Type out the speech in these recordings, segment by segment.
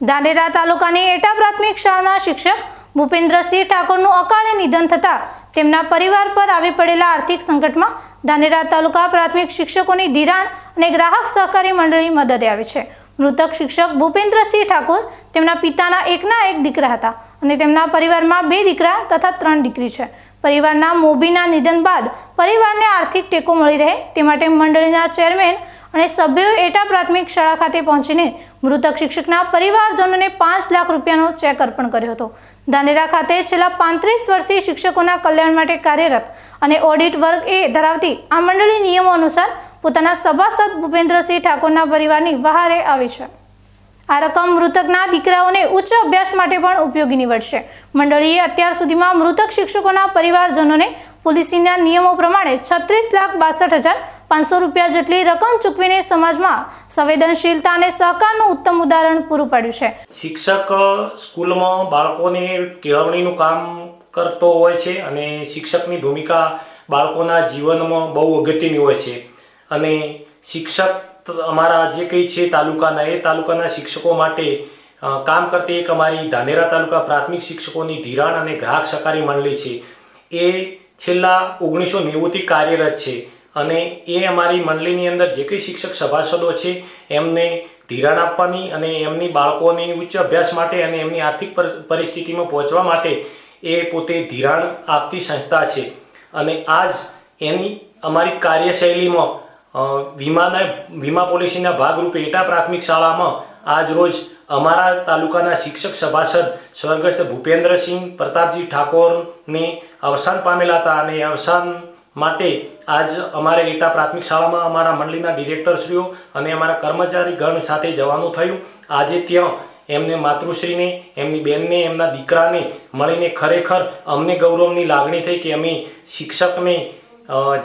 ધાનેરા તાલુકાની એટા પ્રાથમિક શાળાના શિક્ષક ભૂપેન્દ્રસિંહ ઠાકોરનું અકાળે નિધન થતાં તેમના પરિવાર પર આવી પડેલા આર્થિક સંકટમાં ધાનેરા તાલુકા પ્રાથમિક શિક્ષકોની ધિરાણ અને ગ્રાહક સહકારી મંડળી મદદે આવી છે. મૃતક શિક્ષક ભૂપેન્દ્રસિંહ ઠાકોર તેમના પિતાના એકના એક દીકરા હતા અને તેમના પરિવારમાં બે દીકરા તથા ત્રણ દીકરી છે. પરિવારના મોભીના નિધન બાદ પરિવારને આર્થિક ટેકો મળી રહે તે માટે મંડળીના ચેરમેન અને સભ્યોએ એટા પ્રાથમિક શાળા ખાતે પહોંચીને મૃતક શિક્ષકના પરિવારજનોને પાંચ લાખ રૂપિયાનો ચેક અર્પણ કર્યો હતો. ધાનેરા ખાતે છેલ્લા પાંત્રીસ વર્ષથી શિક્ષકોના કલ્યાણ માટે કાર્યરત અને ઓડિટ વર્ગ એ ધરાવતી આ મંડળી નિયમો અનુસાર પોતાના સભાસદ ભૂપેન્દ્રસિંહ ઠાકોરના પરિવારની વહારે આવી છે. આ રકમ મૃતકના દીકરાઓને ઉચ્ચ અભ્યાસ માટે પણ ઉપયોગી નીવડશે. મંડળીએ અત્યાર સુધીમાં મૃતક શિક્ષકોના પરિવારજનોને પોલિસીના નિયમો પ્રમાણે છત્રીસ લાખ બાસઠ હજાર પાંચસો રૂપિયા જેટલી રકમ ચૂકવીને સમાજમાં સંવેદનશીલતા અને સહકારનું ઉત્તમ ઉદાહરણ પૂરું પાડ્યું છે. શિક્ષક સ્કૂલમાં બાળકોને કેળવણીનું કામ કરતો હોય છે અને શિક્ષકની ભૂમિકા બાળકોના જીવનમાં બહુ અગત્યની હોય છે. અને શિક્ષક અમારા જે કંઈ છે તાલુકાના, એ તાલુકાના શિક્ષકો માટે કામ કરતી એક અમારી ધાનેરા તાલુકા પ્રાથમિક શિક્ષકોની ધિરાણ અને ગ્રાહક સહકારી મંડળી છે. એ છેલ્લા ઓગણીસો નેવુંથી કાર્યરત છે અને એ અમારી મંડળીની અંદર જે કંઈ શિક્ષક સભાસદો છે, એમને ધિરાણ આપવાની અને એમની બાળકોની ઉચ્ચ અભ્યાસ માટે અને એમની આર્થિક પર- પરિસ્થિતિમાં પહોંચવા માટે એ પોતે ધિરાણ આપતી સંસ્થા છે. અને આજ એની અમારી કાર્યશૈલીમાં વીમાના વીમા પોલિસીના ભાગરૂપે એટા પ્રાથમિક શાળામાં આજ રોજ અમારા તાલુકાના શિક્ષક સભાસદ સ્વર્ગસ્થ ભૂપેન્દ્રસિંહ પ્રતાપજી ઠાકોરને અવસાન પામેલા હતા અને અવસાન માટે આજ અમારે એટા પ્રાથમિક શાળામાં અમારા મંડળીના ડિરેક્ટરશ્રીઓ અને અમારા કર્મચારી ગણ સાથે જવાનું થયું. આજે ત્યાં એમને માતૃશ્રીને, એમની બેનને, એમના દીકરાને મળીને ખરેખર અમને ગૌરવની લાગણી થઈ કે અમે શિક્ષકને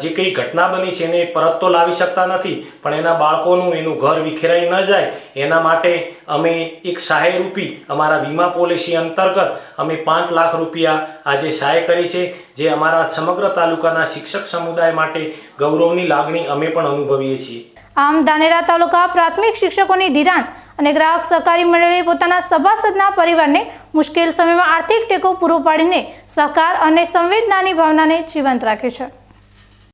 જે કંઈ ઘટના બની છે એને પરત તો લાવી શકતા નથી, પણ એના બાળકોનું એનું ઘર વિખેરાઈ ન જાય, એના માટે અમે એક સહાયરૂપી અમારા વીમા પોલિસી અંતર્ગત અમે પાંચ લાખ રૂપિયા આજે સહાય કરી છે, જે અમારા સમગ્ર તાલુકાના શિક્ષક સમુદાય માટે ગૌરવની લાગણી અમે પણ અનુભવીએ છીએ. આમ ધાનેરા તાલુકા પ્રાથમિક શિક્ષકોની ધિરાણ અને ગ્રાહક સહકારી મંડળીએ પોતાના સભાસદના પરિવારને મુશ્કેલ સમયમાં આર્થિક ટેકો પૂરો પાડીને સહકાર અને સંવેદનાની ભાવનાને જીવંત રાખે છે.